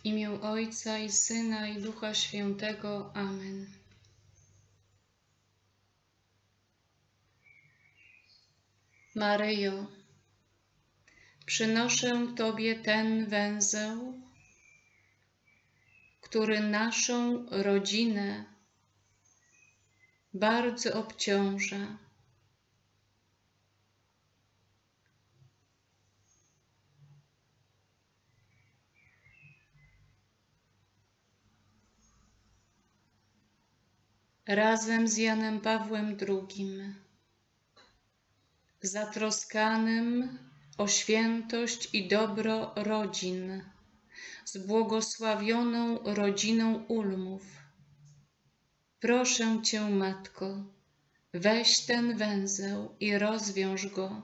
W imię Ojca i Syna i Ducha Świętego. Amen. Maryjo, przynoszę Tobie ten węzeł, który naszą rodzinę bardzo obciąża. Razem z Janem Pawłem II, zatroskanym o świętość i dobro rodzin, z błogosławioną rodziną Ulmów. Proszę Cię, Matko, weź ten węzeł i rozwiąż go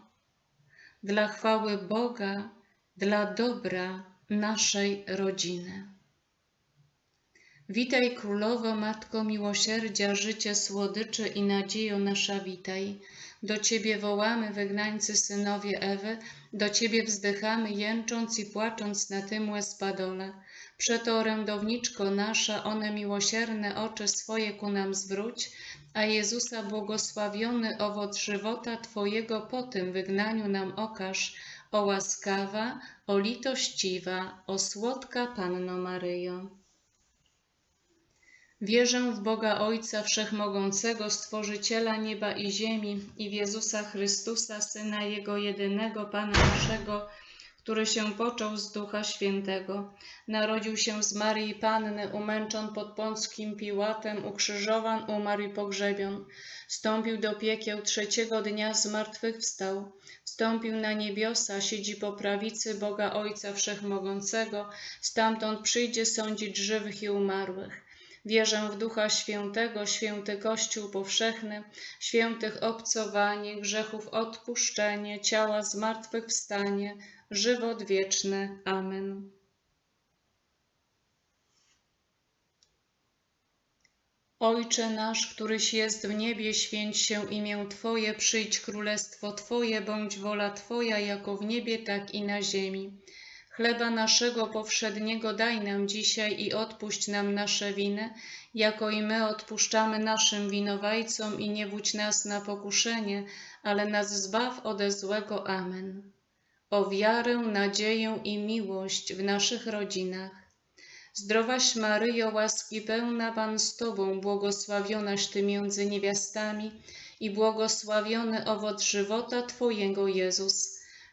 dla chwały Boga, dla dobra naszej rodziny. Witaj Królowo, Matko Miłosierdzia, życie, słodyczy i nadziejo nasza witaj. Do Ciebie wołamy, wygnańcy synowie Ewy, do Ciebie wzdychamy, jęcząc i płacząc na tym łezpadole. Przeto orędowniczko nasza, one miłosierne oczy swoje ku nam zwróć, a Jezusa błogosławiony owoc żywota Twojego po tym wygnaniu nam okaż, o łaskawa, o litościwa, o słodka Panno Maryjo. Wierzę w Boga Ojca Wszechmogącego, Stworzyciela nieba i ziemi i w Jezusa Chrystusa, Syna Jego jedynego, Pana naszego, który się począł z Ducha Świętego. Narodził się z Marii Panny, umęczon pod Pąckim Piłatem, ukrzyżowan, umarł i pogrzebion. Wstąpił do piekieł, trzeciego dnia z martwych wstał. Wstąpił na niebiosa, siedzi po prawicy Boga Ojca Wszechmogącego, stamtąd przyjdzie sądzić żywych i umarłych. Wierzę w Ducha Świętego, święty Kościół powszechny, świętych obcowanie, grzechów odpuszczenie, ciała zmartwychwstanie, żywot wieczny. Amen. Ojcze nasz, któryś jest w niebie, święć się imię Twoje, przyjdź królestwo Twoje, bądź wola Twoja, jako w niebie, tak i na ziemi. Chleba naszego powszedniego daj nam dzisiaj i odpuść nam nasze winy, jako i my odpuszczamy naszym winowajcom i nie wódź nas na pokuszenie, ale nas zbaw ode złego. Amen. O wiarę, nadzieję i miłość w naszych rodzinach. Zdrowaś Maryjo, łaski pełna Pan z Tobą, błogosławionaś Ty między niewiastami i błogosławiony owoc żywota Twojego Jezus.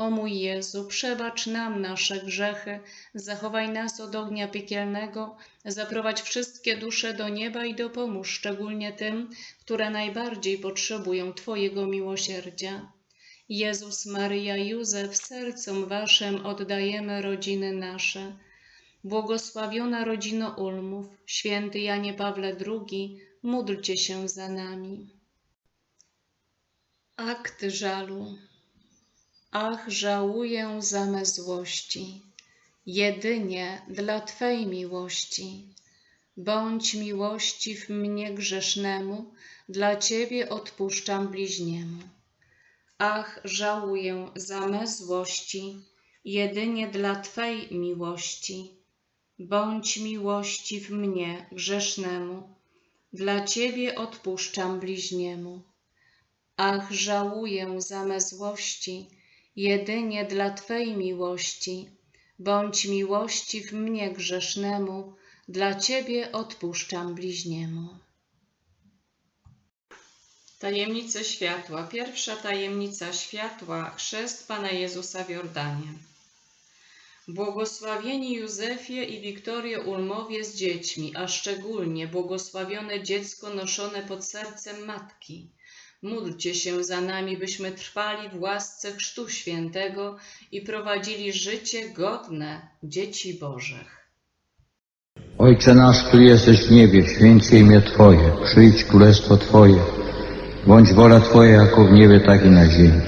O mój Jezu, przebacz nam nasze grzechy, zachowaj nas od ognia piekielnego, zaprowadź wszystkie dusze do nieba i dopomóż szczególnie tym, które najbardziej potrzebują Twojego miłosierdzia. Jezus, Maryja, Józef, sercom Waszym oddajemy rodziny nasze. Błogosławiona rodzino Ulmów, święty Janie Pawle II, módlcie się za nami. Akt żalu. Ach, żałuję za me złości, jedynie dla Twej miłości. Bądź miłościw mnie grzesznemu, dla Ciebie odpuszczam bliźniemu. Ach, żałuję za me złości, jedynie dla Twej miłości. Bądź miłościw mnie grzesznemu, dla Ciebie odpuszczam bliźniemu. Ach, żałuję za me złości, jedynie dla Twej miłości. Bądź miłości w mnie grzesznemu, dla Ciebie odpuszczam bliźniemu. Tajemnice światła. Pierwsza tajemnica światła chrzest Pana Jezusa w Jordanie. Błogosławieni Józefie i Wiktorie Ulmowie z dziećmi, a szczególnie błogosławione dziecko noszone pod sercem matki. Módlcie się za nami, byśmy trwali w łasce Chrztu Świętego i prowadzili życie godne dzieci Bożych. Ojcze nasz, który jesteś w niebie, święć się imię Twoje, przyjdź królestwo Twoje, bądź wola Twoja jako w niebie, tak i na ziemi.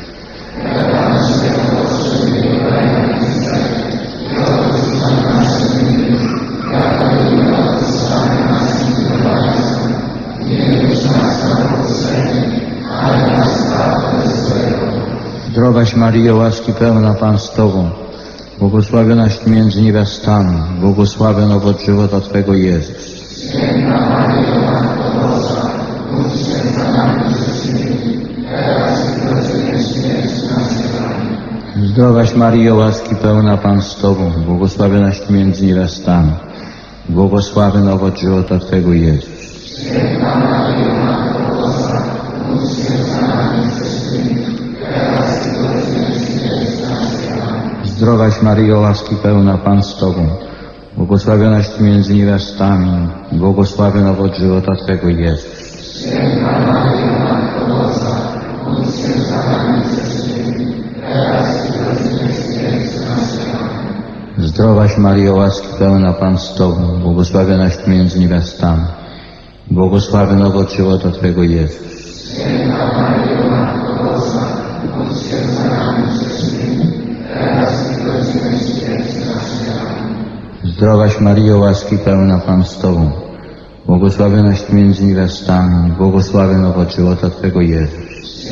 Zdrowaś Maryjo, łaski pełna Pan z Tobą, błogosławionaś Ty między niewiastami, błogosławion owoc żywota Twego Jezus. Zdrowaś Maryjo, łaski pełna Pan z Tobą, błogosławionaś Ty między niewiastami, błogosławion owoc żywota Twego Jezus. Zdrowaś Maryjo, łaski pełna Pan z Tobą, błogosławionaś między niewiastami, błogosławion owoc żywota Twego Jezus. Zdrowaś Maryjo, łaski pełna Pan z Tobą, błogosławionaś między niewiastami, błogosławion owoc żywota Twego Jezus. Zdrowaś Maryjo, łaski pełna Pan z Tobą, błogosławionaś między niewiastami, błogosławion owoc żywota Twego Jezus.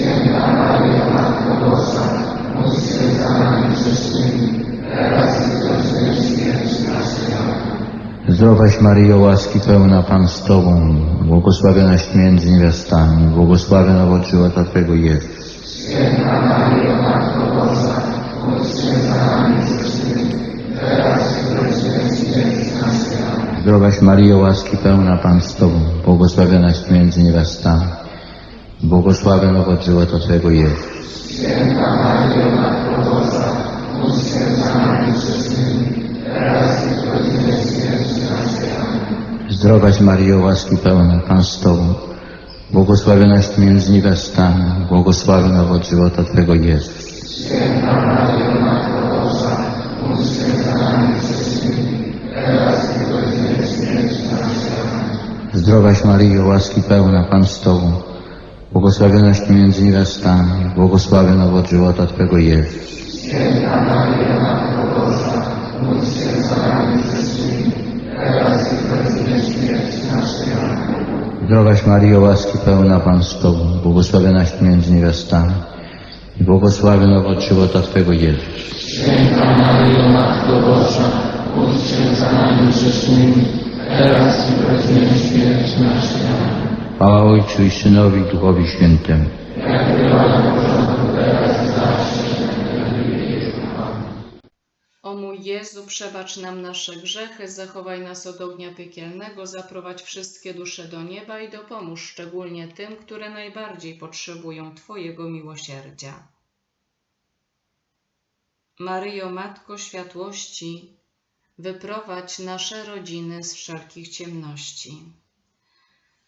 Zdrowaś Maryjo, łaski pełna Pan z Tobą, błogosławionaś między niewiastami, błogosławion owoc żywota Twego Jezus. Zdrowaś Maryjo, łaski pełna Pan z Tobą, błogosławionaś Ty między niewiastami, błogosławion owoc żywota Twego Jezus. Zdrowaś Maryjo, łaski pełna Pan z Tobą, błogosławionaś Ty między niewiastami, błogosławion owoc żywota Twego Jezus. Zdrowaś Maryjo, łaski pełna Pan z Tobą, błogosławionaś Ty między niewiastami, błogosławion owoc żywota Twego Jezus. Zdrowaś Maryjo, łaski pełna Pan z Tobą, błogosławionaś Ty między niewiastami i błogosławion owoc żywota Twego Jezus. Chwała Ojcu i Synowi i Duchowi Świętemu. O mój Jezu, przebacz nam nasze grzechy, zachowaj nas od ognia piekielnego, zaprowadź wszystkie dusze do nieba i dopomóż szczególnie tym, które najbardziej potrzebują Twojego miłosierdzia. Maryjo, Matko Światłości, wyprowadź nasze rodziny z wszelkich ciemności.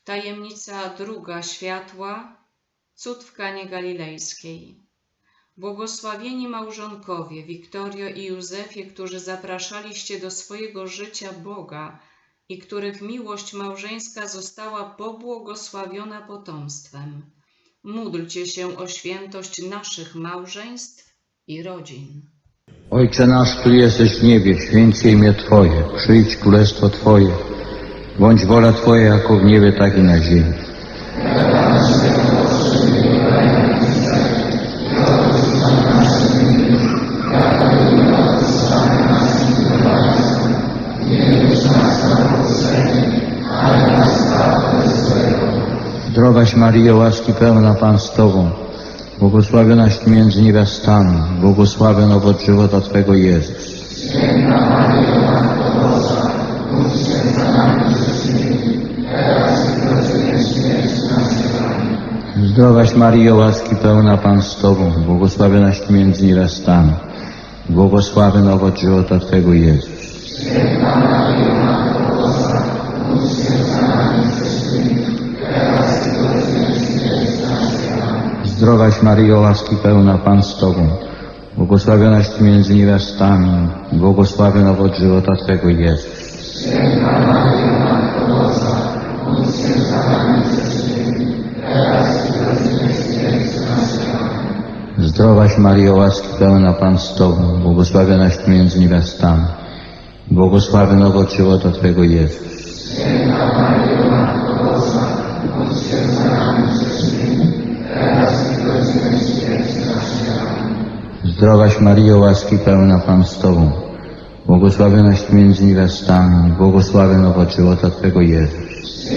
Tajemnica druga światła, cud w Kanie Galilejskiej. Błogosławieni małżonkowie Wiktorio i Józefie, którzy zapraszaliście do swojego życia Boga i których miłość małżeńska została pobłogosławiona potomstwem. Módlcie się o świętość naszych małżeństw i rodzin. Ojcze nasz, który jesteś w niebie, święć imię Twoje, przyjdź królestwo Twoje, bądź wola Twoja jako w niebie, tak i na ziemi. Zdrowaś Maryjo, łaski pełna Pan z Tobą, błogosławionaś Ty między niewiastami, błogosławion owoc żywota Twego Jezus. Zdrowaś Maryjo, łaski pełna Pan z Tobą, błogosławionaś Ty między niewiastami, błogosławiony owoc żywota Twego Jezus. Zdrowaś Maryjo, łaski pełna Pan z Tobą, błogosławionaś Ty między niewiastami, błogosławiony owoc żywota Twego Jezus. Zdrowaś Maryjo, łaski pełna Pan z Tobą, błogosławionaś Ty między niewiastami, błogosławiony owoc żywota Twego Jezus. Zdrowaś Maryjo, łaski pełna Pan z Tobą, błogosławionaś między niewiastami, błogosławiony owoc żywota Twego Jezus.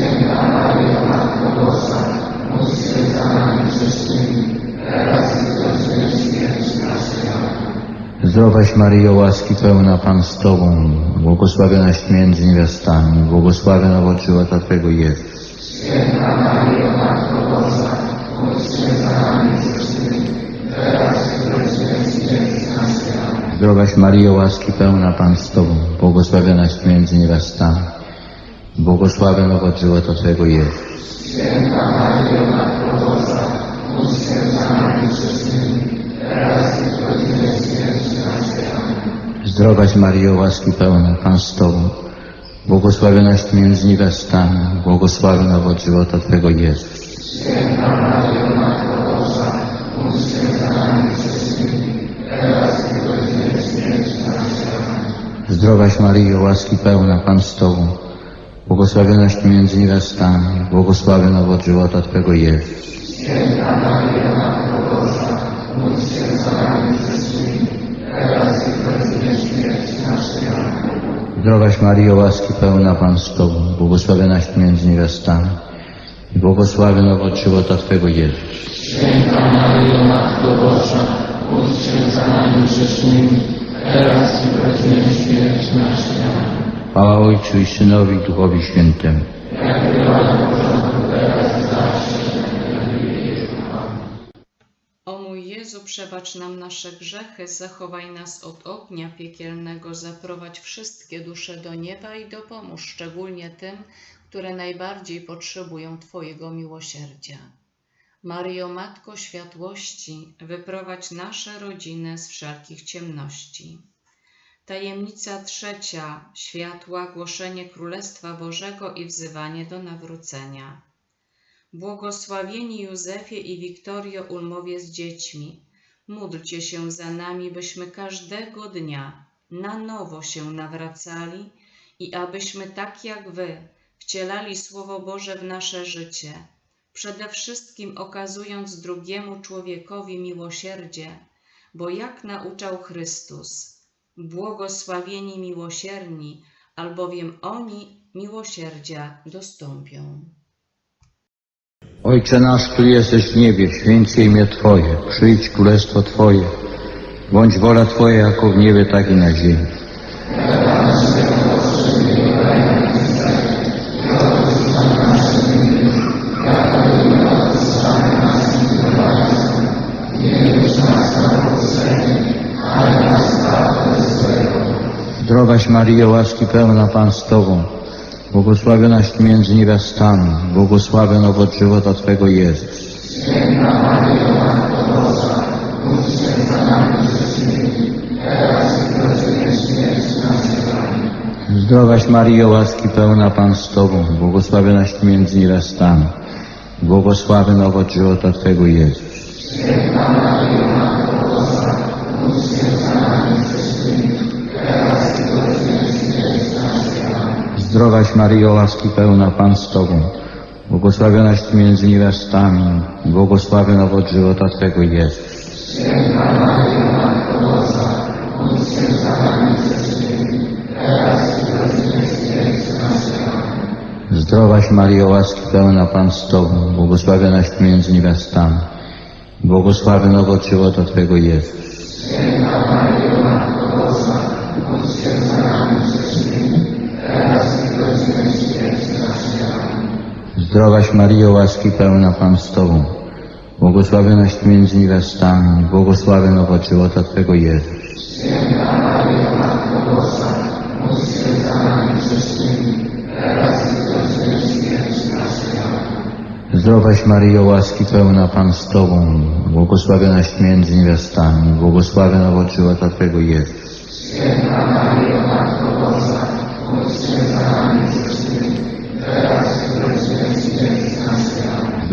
Zdrowaś Maryjo, łaski pełna Pan z Tobą, błogosławionaś między niewiastami, błogosławiony owoc żywota Twego Jezus. Zdrowaś Maryjo, łaski pełna Pan z Tobą, błogosławionaś Ty między niewiastami, błogosławiony owoc żywota Twego Jezus. Zdrowaś Maryjo, łaski pełna Pan z Tobą, błogosławionaś Ty między niewiastami, błogosławiony owoc żywota Twego Jezus. Zdrowaś Maryjo, łaski pełna Pan z Tobą, błogosławionaś Ty między niewiastami, błogosławiony owoc żywota Twego Jezus. Zdrowaś Maryjo, łaski pełna Pan z Tobą, błogosławionaś Ty między niewiastami i błogosławiony owoc żywota Twego Jezus. Chwała Ojcu i Synowi i Duchowi Świętemu. O mój Jezu, przebacz nam nasze grzechy, zachowaj nas od ognia piekielnego, zaprowadź wszystkie dusze do nieba i dopomóż szczególnie tym, które najbardziej potrzebują Twojego miłosierdzia. Maryjo, Matko Światłości, wyprowadź nasze rodziny z wszelkich ciemności. Tajemnica trzecia światła, głoszenie Królestwa Bożego i wzywanie do nawrócenia. Błogosławieni Józefie i Wiktorio Ulmowie z dziećmi, módlcie się za nami, byśmy każdego dnia na nowo się nawracali i abyśmy tak jak Wy wcielali Słowo Boże w nasze życie, przede wszystkim okazując drugiemu człowiekowi miłosierdzie, bo jak nauczał Chrystus, błogosławieni miłosierni, albowiem oni miłosierdzia dostąpią. Ojcze nasz, który jesteś w niebie, święć imię Twoje, przyjdź królestwo Twoje, bądź wola Twoja jako w niebie, tak i na ziemi. Zdrowaś Maryjo, łaski pełna Pan z Tobą, błogosławionaś Ty między niewiastami, błogosławiony owoc żywota Twego Jezus. Zdrowaś Maryjo, łaski pełna Pan z Tobą, błogosławionaś Ty między niewiastami, błogosławiony owoc żywota Twego Jezus. Zdrowaś Maryjo, łaski pełna Pan z Tobą, błogosławionaś między niewiastami, błogosławiony owoc żywota Twego Jezus. Zdrowaś Maryjo, łaski pełna Pan z Tobą, błogosławionaś między niewiastami, błogosławiony owoc żywota Twego Jezus. Zdrowaś Maryjo, łaski pełna Pan z Tobą, błogosławionaś między niewiastami, błogosławiony owoc żywota Twego Jezus. Zdrowaś Maryjo, łaski pełna Pan z Tobą, błogosławionaś między niewiastami, błogosławiony owoc żywota Twego Jezus.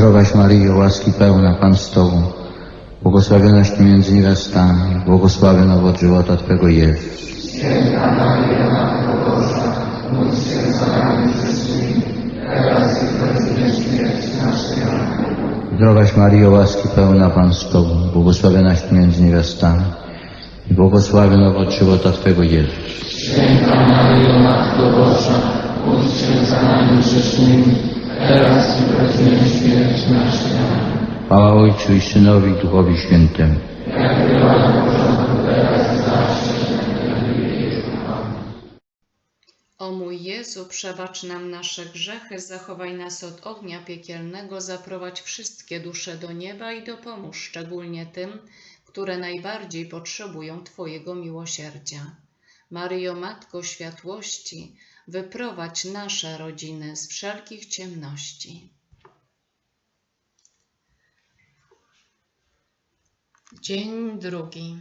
Zdrowaś Maryjo, łaski pełna Pan z Tobą, błogosławionaś Ty między niewiastami, błogosławiony owoc żywota Twego Jezus. Zdrowaś Maryjo, łaski pełna Pan z Tobą, błogosławionaś Ty między niewiastami i błogosławiony owoc żywota Twego Jezus. Chwała Ojcu i Synowi i Duchowi Świętemu. O mój Jezu, przebacz nam nasze grzechy, zachowaj nas od ognia piekielnego, zaprowadź wszystkie dusze do nieba i dopomóż szczególnie tym, które najbardziej potrzebują Twojego miłosierdzia. Maryjo, Matko Światłości, wyprowadź nasze rodziny z wszelkich ciemności. Dzień drugi.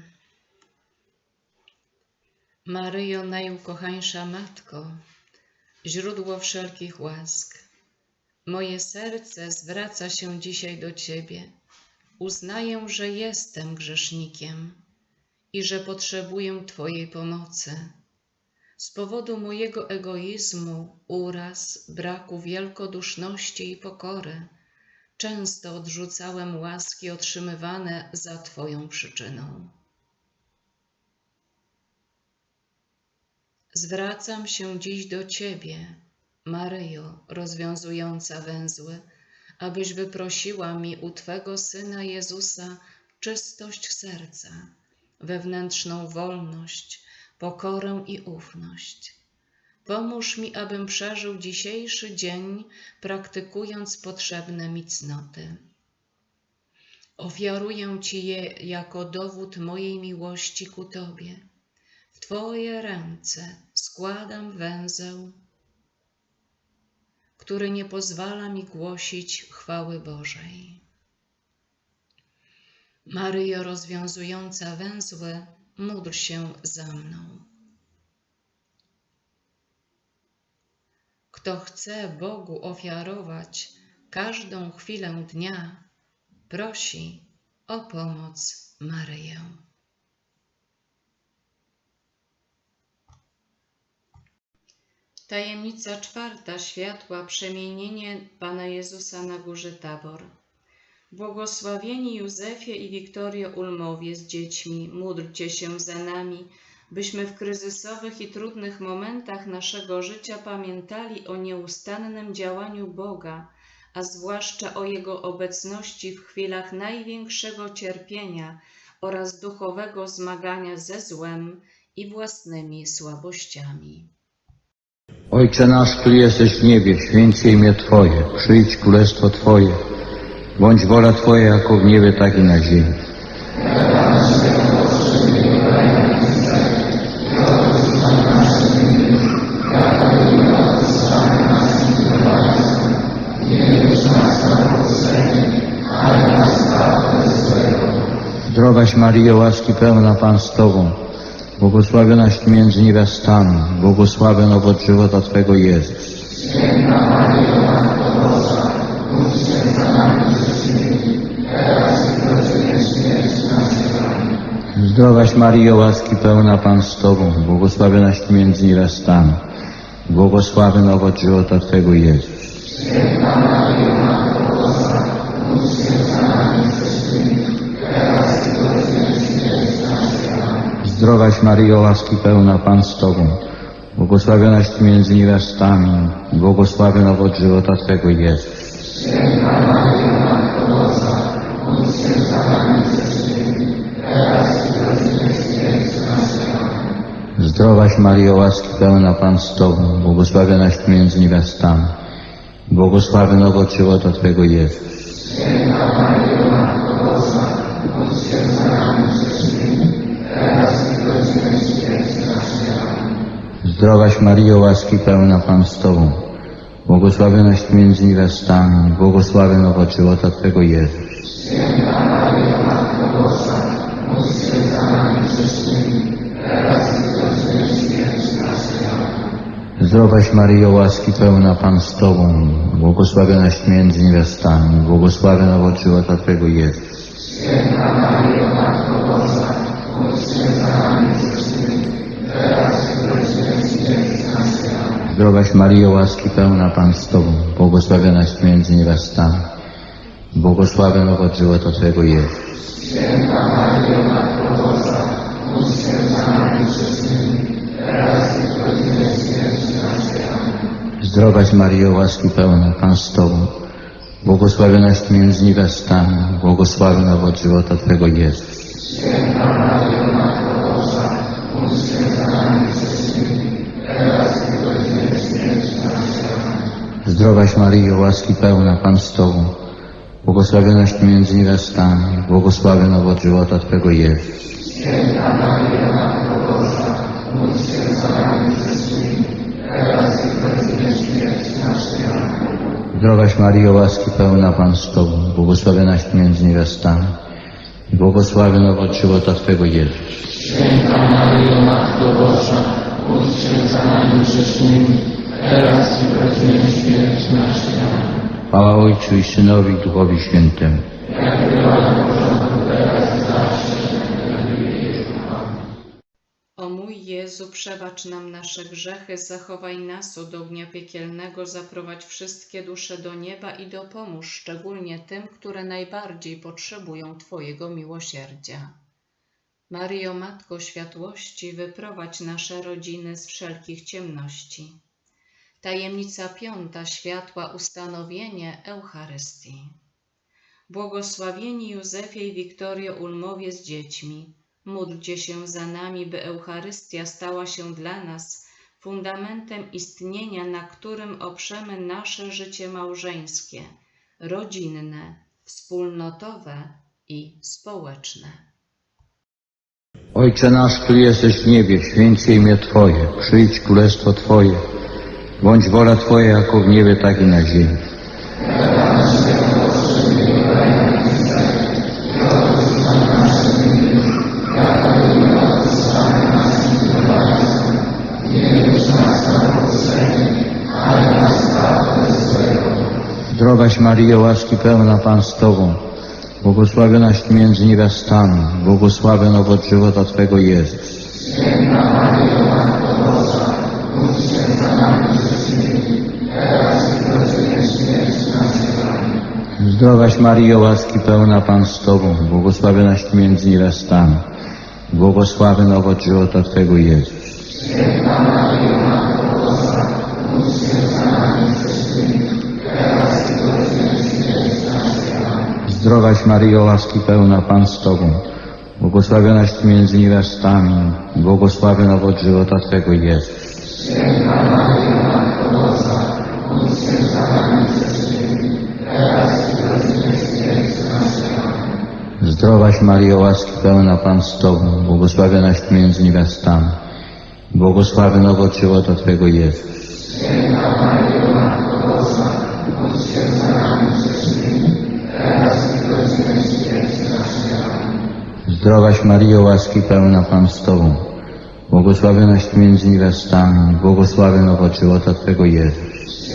Maryjo, najukochańsza Matko, źródło wszelkich łask, moje serce zwraca się dzisiaj do Ciebie. Uznaję, że jestem grzesznikiem i że potrzebuję Twojej pomocy. Z powodu mojego egoizmu, uraz, braku wielkoduszności i pokory, często odrzucałem łaski otrzymywane za Twoją przyczyną. Zwracam się dziś do Ciebie, Maryjo, rozwiązująca węzły, abyś wyprosiła mi u Twego Syna Jezusa czystość serca, wewnętrzną wolność, pokorę i ufność. Pomóż mi, abym przeżył dzisiejszy dzień, praktykując potrzebne mi cnoty. Ofiaruję Ci je jako dowód mojej miłości ku Tobie. W Twoje ręce składam węzeł, który nie pozwala mi głosić chwały Bożej. Maryjo rozwiązująca węzły, módl się za mną. Kto chce Bogu ofiarować każdą chwilę dnia, prosi o pomoc Maryję. Tajemnica czwarta światła przemienienie Pana Jezusa na górze Tabor. Błogosławieni Józefie i Wiktorio Ulmowie z dziećmi, módlcie się za nami, byśmy w kryzysowych i trudnych momentach naszego życia pamiętali o nieustannym działaniu Boga, a zwłaszcza o Jego obecności w chwilach największego cierpienia oraz duchowego zmagania ze złem i własnymi słabościami. Ojcze nasz, który jesteś w niebie, święć się imię Twoje, przyjdź królestwo Twoje, bądź wola Twoja jako w niebie, tak i na ziemi. Zdrowaś Maryjo, łaski pełna Pan z Tobą, błogosławionaś między niewiastami, błogosławiony owoc żywota Twego Jezus. Zdrowaś Maryjo, łaski pełna Pan z Tobą, błogosławionaś Ty między niewiastami, błogosławiony owoc żywota Twego Jezus. Zdrowaś Maryjo, łaski pełna Pan z Tobą, błogosławionaś Ty między niewiastami, i błogosławion owoc żywota Twego Jezus. Zdrowaś Maryjo, łaski pełna Pan z Tobą, błogosławionaś między niewiastami, i błogosławion owoc żywota Twego Jezus. Zdrowaś Maryjo, łaski pełna Pan z Tobą, błogosławionaś między niewiastami, i błogosławion owoc żywota Twego Jezus. Zdrowaś Maryjo, łaski pełna Pan z Tobą, błogosławionaś między niewiastami, i błogosławion owoc żywota Twego Jezus. Zdrowaś Maryjo, łaski pełna Pan z Tobą, błogosławionaś między niewiastami, i błogosławion owoc żywota Twego Jezus. Zdrowaś Maryjo, łaski pełna Pan z Tobą, błogosławionaś Ty między niewiastami, i błogosławion owoc żywota Twego Jezus. Zdrowaś Maryjo, łaski pełna Pan z Tobą, błogosławionaś Ty między niewiastami, i błogosławion owoc żywota Twego Jezus. Zdrowaś Maryjo, łaski pełna Pan z Tobą, błogosławionaś Ty między niewiastami, i błogosławion owoc żywota Twego Jezus. Chwała Ojcu i Synowi i Duchowi Świętemu. O mój Jezu, przebacz nam nasze grzechy, zachowaj nas od ognia piekielnego, zaprowadź wszystkie dusze do nieba i dopomóż szczególnie tym, które najbardziej potrzebują Twojego miłosierdzia. Maryjo, Matko Światłości, wyprowadź nasze rodziny z wszelkich ciemności. Tajemnica piąta światła ustanowienie Eucharystii. Błogosławieni Józefie i Wiktorio Ulmowie z dziećmi, módlcie się za nami, by Eucharystia stała się dla nas fundamentem istnienia, na którym oprzemy nasze życie małżeńskie, rodzinne, wspólnotowe i społeczne. Ojcze nasz, który jesteś w niebie, święć się imię Twoje, przyjdź królestwo Twoje, bądź wola Twoja jako w niebie, tak i na ziemi. Zdrowaś Maryjo, łaski pełna Pan z Tobą, błogosławionaś Ty między niewiastami, błogosławion owoc żywota Twego Jezus. Zdrowaś Maryjo, łaski pełna Pan z Tobą, błogosławionaś Ty między niewiastami, błogosławion owoc żywota Twego Jezus. Zdrowaś Maryjo, łaski pełna Pan z Tobą, błogosławionaś Ty między niewiastami, błogosławion owoc żywota Twego Jezus. Zdrowaś Maryjo, łaski pełna Pan z Tobą, błogosławionaś Ty między niewiastami, błogosławion owoc żywota Twego Jezus. Zdrowaś Maryjo, łaski pełna Pan z Tobą, błogosławionaś między niewiastami, błogosławion owoc żywota Twego Jezus.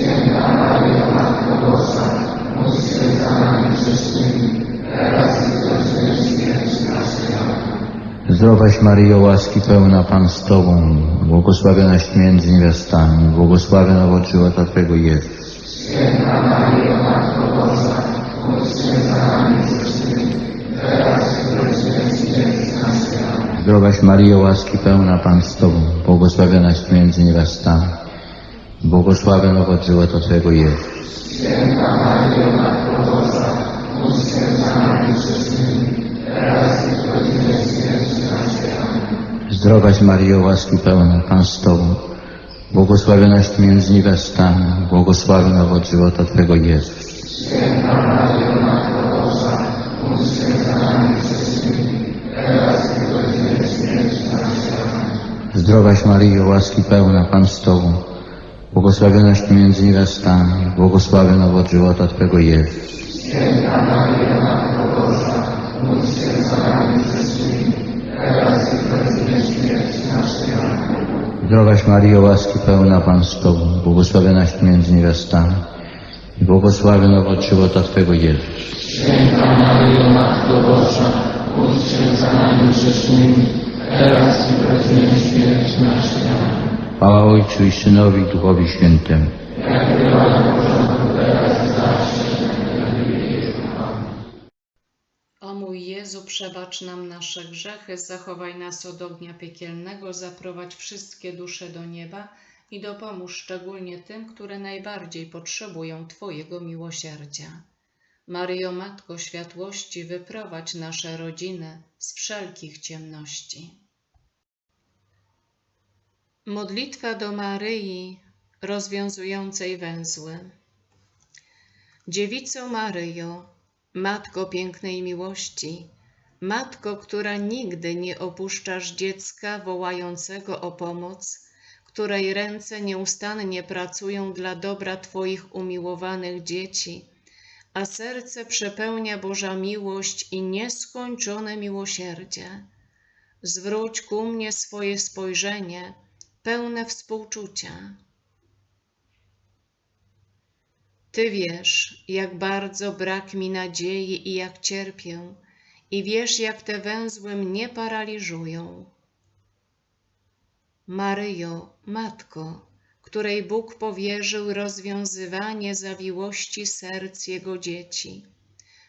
Zdrowaś Maryjo, łaski pełna Pan z Tobą, błogosławionaś między niewiastami, błogosławion owoc żywota Twego Jezus. Zdrowaś Maryjo, łaski pełna Pan z Tobą, błogosławionaś Ty między niewiastami. Błogosławiony owoc żywota Twojego Jezus. Zdrowaś Maryjo, łaski pełna Pan z Tobą, błogosławionaś Ty między niewiastami, błogosławiony owoc żywota Twojego Jezus. Zdrowaś Maryjo, łaski pełna Pan z Tobą, błogosławionaś Ty między niewiastami, błogosławiony owoc żywota Twojego Jezus. Zdrowaś Maryjo, łaski pełna Pan z Tobą, błogosławionaś Ty między niewiastami i błogosławiony owoc żywota Twojego Jezus. Chwała Ojcu i Synowi i Duchowi Świętemu. O mój Jezu, przebacz nam nasze grzechy, zachowaj nas od ognia piekielnego, zaprowadź wszystkie dusze do nieba i dopomóż szczególnie tym, które najbardziej potrzebują Twojego miłosierdzia. Maryjo, Matko Światłości, wyprowadź nasze rodziny z wszelkich ciemności. Modlitwa do Maryi rozwiązującej węzły. Dziewico Maryjo, Matko pięknej miłości, Matko, która nigdy nie opuszczasz dziecka wołającego o pomoc, której ręce nieustannie pracują dla dobra Twoich umiłowanych dzieci, a serce przepełnia Boża miłość i nieskończone miłosierdzie. Zwróć ku mnie swoje spojrzenie, pełne współczucia. Ty wiesz, jak bardzo brak mi nadziei i jak cierpię, i wiesz, jak te węzły mnie paraliżują. Maryjo, Matko, której Bóg powierzył rozwiązywanie zawiłości serc Jego dzieci,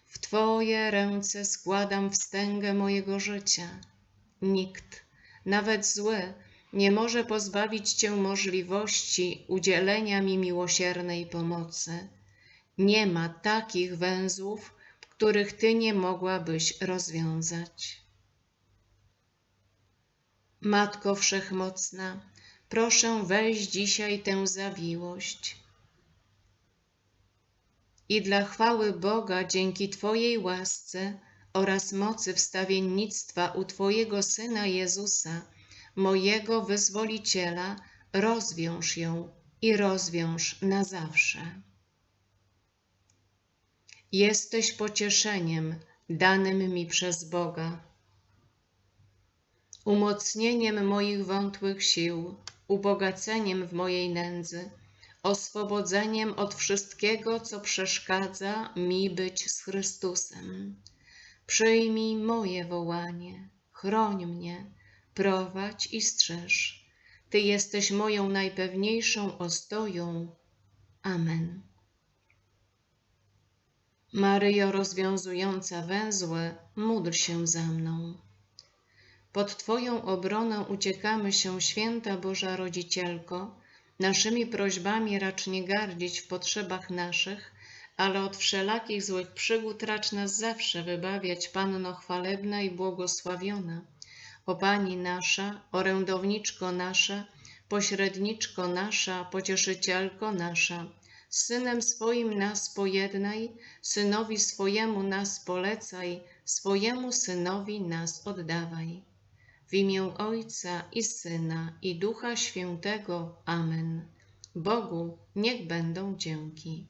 w Twoje ręce składam wstęgę mojego życia. Nikt, nawet zły, nie może pozbawić Cię możliwości udzielenia mi miłosiernej pomocy. Nie ma takich węzłów, których Ty nie mogłabyś rozwiązać. Matko Wszechmocna, proszę weź dzisiaj tę zawiłość. I dla chwały Boga dzięki Twojej łasce oraz mocy wstawiennictwa u Twojego Syna Jezusa, mojego Wyzwoliciela, rozwiąż ją i rozwiąż na zawsze. Jesteś pocieszeniem danym mi przez Boga, umocnieniem moich wątłych sił, ubogaceniem w mojej nędzy, oswobodzeniem od wszystkiego, co przeszkadza mi być z Chrystusem. Przyjmij moje wołanie, chroń mnie, prowadź i strzeż. Ty jesteś moją najpewniejszą ostoją. Amen. Maryjo rozwiązująca węzły, módl się za mną. Pod Twoją obroną uciekamy się, święta Boża Rodzicielko, naszymi prośbami racz nie gardzić w potrzebach naszych, ale od wszelakich złych przygód racz nas zawsze wybawiać, Panno chwalebna i błogosławiona. O Pani nasza, orędowniczko nasza, pośredniczko nasza, pocieszycielko nasza, z Synem swoim nas pojednaj, Synowi swojemu nas polecaj, swojemu Synowi nas oddawaj. W imię Ojca i Syna i Ducha Świętego. Amen. Bogu niech będą dzięki.